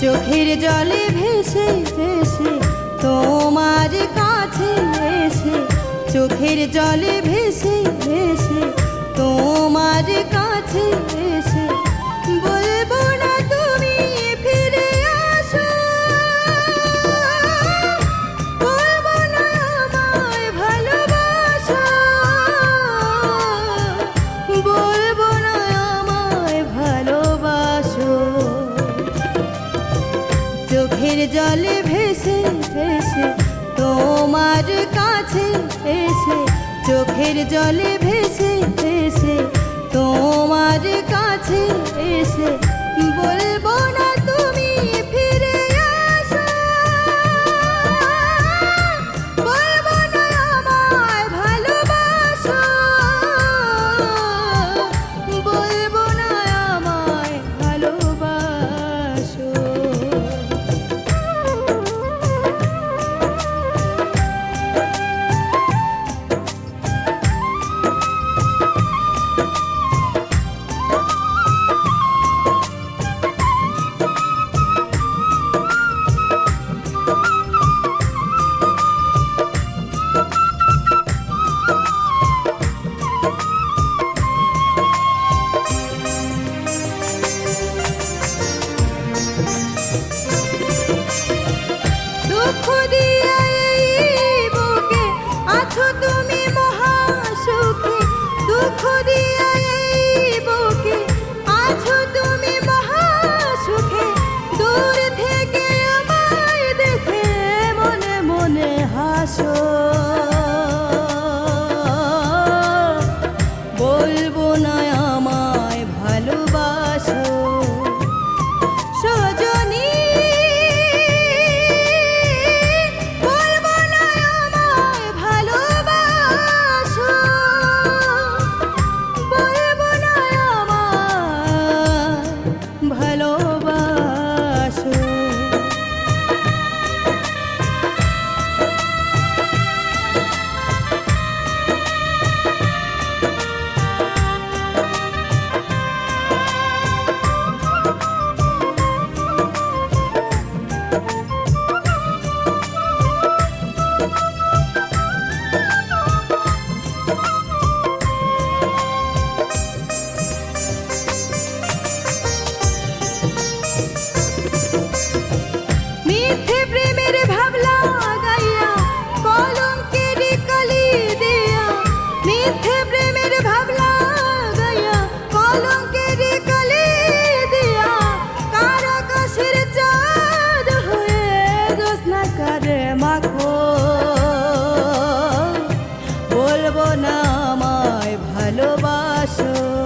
চোখের জলে ভেসে ভেসে তোমার কাছে এসে চোখের জলে ভেসে ভেসে তোমার কাছে এসে। জলে ভেসে ভেসে তোমার কাছে এসে চোখের জলে ভেসে ভেসে তোমার কাছে এসে 我的。নামায় ভালোবাসো।